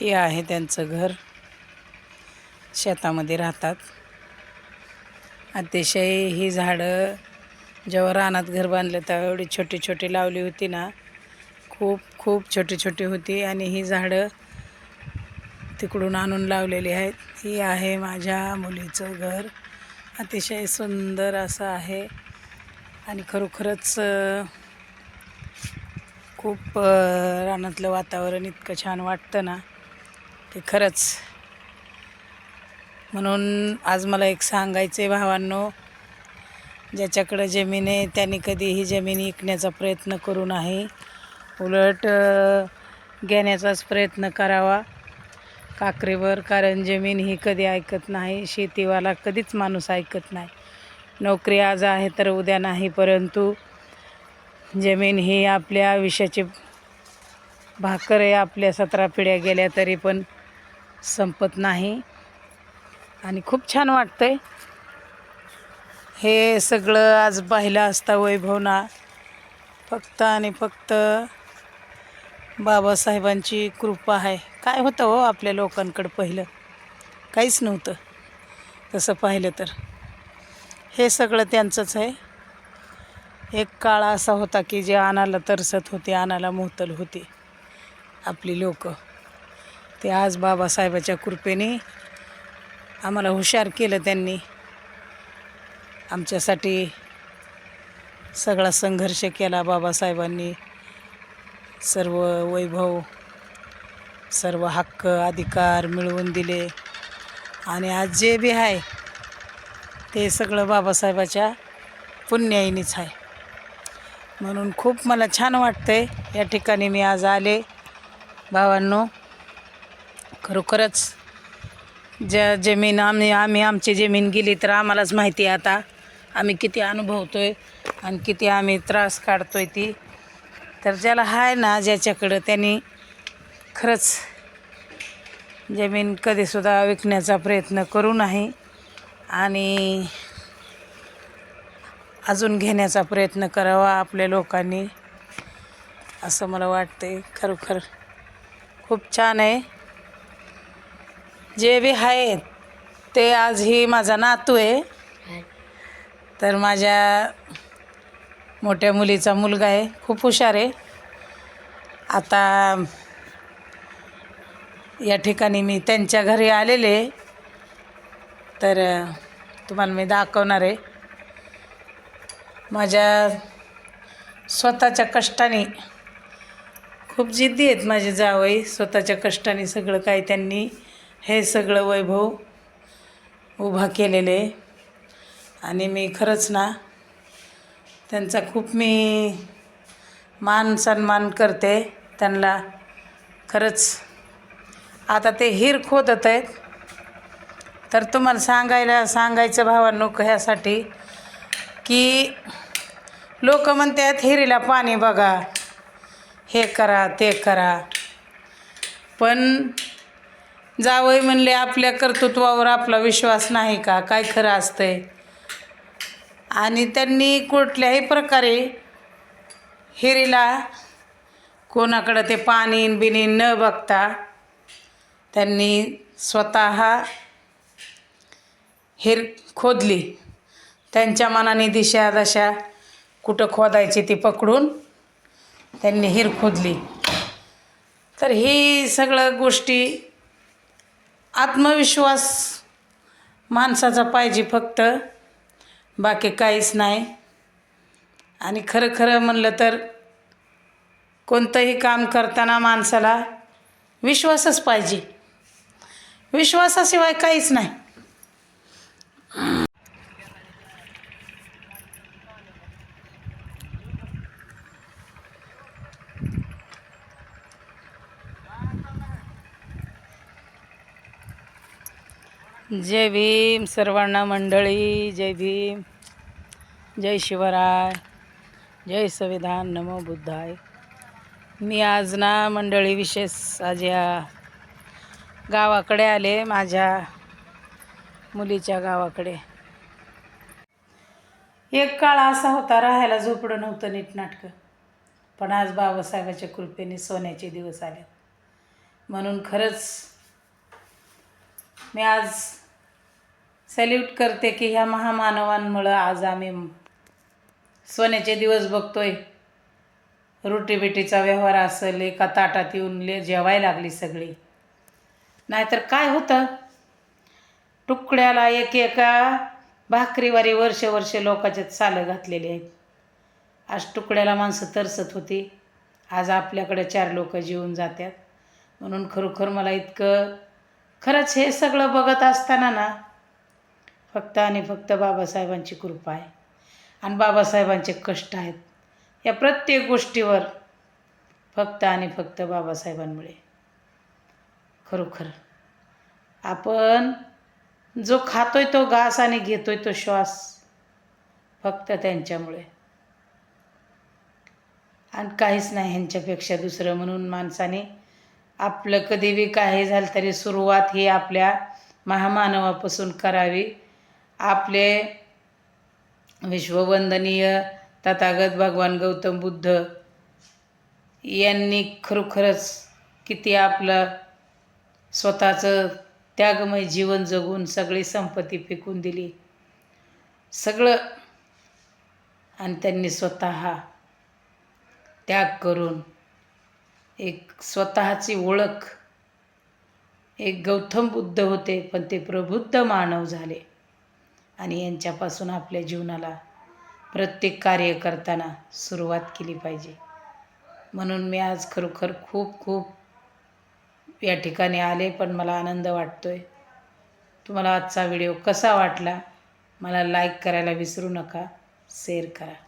हे आहे त्यांचं घर. शेतामध्ये राहतात. अतिशय ही झाडं जेव्हा रानात घर बांधलं तेव्हा एवढी छोटी छोटी लावली होती ना. खूप खूप छोटी छोटी होती आणि ही झाडं तिकडून आणून लावलेली आहेत. ही आहे माझ्या मुलीचं घर. अतिशय सुंदर असं आहे आणि खरोखरच खूप रानातलं वातावरण इतकं छान वाटतं ना. ते खरंच. म्हणून आज मला एक सांगायचं आहे भावांनो ज्याच्याकडं जमीन आहे त्यांनी कधीही जमीन विकण्याचा प्रयत्न करू नाही उलट घेण्याचाच प्रयत्न करावा. काकरीवर कारण जमीन ही कधी ऐकत नाही शेतीवाला कधीच माणूस ऐकत नाही. नोकरी आज आहे तर उद्या नाही परंतु जमीन ही आपल्या आयुष्याची भाकर आहे आपल्या सतरा पिढ्या गेल्या तरी पण. संपत नाही. आणि खूप छान वाटतंय. हे सगळं आज पाहिलं असता वैभवना. फक्त आणि फक्त बाबासाहेबांची कृपा आहे. काय होतं हो आपल्या लोकांकडं पहिलं? काहीच नव्हतं. तसं पाहिलं तर. हे सगळं त्यांचंच आहे. एक काळ असा होता की जे आणाला तरसत होते आणाला मोहतल होते आपली लोकं. ते आज बाबासाहेबाच्या कृपेने आम्हाला हुशार केलं त्यांनी. आमच्यासाठी सगळा संघर्ष केला बाबासाहेबांनी. सर्व वैभव सर्व हक्क अधिकार मिळवून दिले. आणि आज जे बी आहे ते सगळं बाबासाहेबाच्या पुण्याईनीच आहे. म्हणून खूप मला छान वाटतं आहे या ठिकाणी मी आज आले. भावांनो खरोखरच ज्या जमीन आम्ही आम्ही आमची जमीन गेली तर आम्हालाच माहिती आहे आता. आम्ही किती अनुभवतो आहे आणि किती आम्ही त्रास काढतो आहे ती. तर ज्याला आहे ना ज्याच्याकडं त्यांनी खरंच जमीन कधीसुद्धा विकण्याचा प्रयत्न करू नाही आणि अजून घेण्याचा प्रयत्न करावा आपल्या लोकांनी असं मला वाटते खरोखर खूप छान आहे. जे बी आहेत ते आज ही माझा नातू आहे. तर माझ्या मोठ्या मुलीचा मुलगा आहे खूप हुशार आहे. आता या ठिकाणी मी त्यांच्या घरी आलेले तर तुम्हाला मी दाखवणार आहे. माझ्या स्वतःच्या कष्टाने खूप जिद्दी आहेत माझे जावई. स्वतःच्या कष्टाने सगळं काय त्यांनी हे सगळं वैभव उभा केलेले. आणि मी खरंच ना त्यांचा खूप मी मान सन्मान करते त्यांना. खरंच आता ते हिर खोदत आहेत. तर तुम्हाला सांगायला सांगायचं भावांनो ह्यासाठी की लोक म्हणतात हिरीला पाणी बघा. हे करा ते करा. पण जावई म्हणले आपल्या कर्तृत्वावर आपला विश्वास नाही का? काय खरं असतंय? आणि त्यांनी कुठल्याही प्रकारे हिरीला कोणाकडं ते पाणी बिनी न बघता त्यांनी स्वतः हिर खोदली. त्यांच्या मनाने दिशा दशा कुठं खोदायची ती पकडून त्यांनी हिर खोदली. तर ही सगळं गोष्टी आत्मविश्वास माणसाचा पाहिजे फक्त. बाकी काहीच नाही. आणि खरं खरं म्हणलं तर कोणतंही काम करताना माणसाला विश्वासच पाहिजे. विश्वासाशिवाय काहीच नाही. जय भीम सर्वांना मंडळी जय भीम. जय शिवराय. जय संविधान नमो बुद्धाय. मी आज ना मंडळी विशेष आज या गावाकडे आले माझ्या मुलीच्या गावाकडे. एक काळ असा होता राहायला झोपडं नव्हतं नीटनाटकं पण आज बाबासाहेबाच्या कृपेने सोन्याचे दिवस आले. म्हणून खरंच मी आज सॅल्यूट करते की ह्या महामानवांमुळं आज आम्ही सोन्याचे दिवस बघतोय. रोटीबिटीचा व्यवहार असेल एका ताटात येऊन ले जेवायला लागली सगळी. नाहीतर काय होतं? तुकड्याला एक एका भाकरीवारी वर्ष वर्ष लोकांच्यात सालं घातलेली आहेत. आज तुकड्याला माणसं तरसत होती. आज आपल्याकडे चार लोक जेवून जातात म्हणून खरोखर मला इतकं खरंच हे सगळं बघत असताना ना फक्त आणि फक्त बाबासाहेबांची कृपा आहे. आणि बाबासाहेबांचे कष्ट आहेत. या प्रत्येक गोष्टीवर फक्त आणि फक्त बाबासाहेबांमुळे. खरोखर. आपण जो खातोय तो घास आणि घेतोय तो श्वास फक्त त्यांच्यामुळे. आणि काहीच नाही ह्यांच्यापेक्षा दुसरं म्हणून माणसाने आपलं कधी बी काही झालं तरी सुरुवात ही आपल्या महामानवापासून करावी. आपले विश्ववंदनीय तथागत भगवान गौतम बुद्ध यांनी खरोखरच किती आपलं स्वतःचं त्यागमय जीवन जगून सगळी संपत्ती फेकून दिली. सगळं आणि त्यांनी स्वतः त्याग करून एक स्वतःची ओळख. एक गौतम बुद्ध होते पण ते प्रबुद्ध मानव झाले. आणि यांच्यापासून आपल्या जीवनाला प्रत्येक कार्य करताना सुरुवात केली पाहिजे. म्हणून मी आज खरोखर खूप खूप या ठिकाणी आले पण मला आनंद वाटतो आहे तुम्हाला आजचा व्हिडिओ कसा वाटला मला लाईक करायला विसरू नका शेअर करा.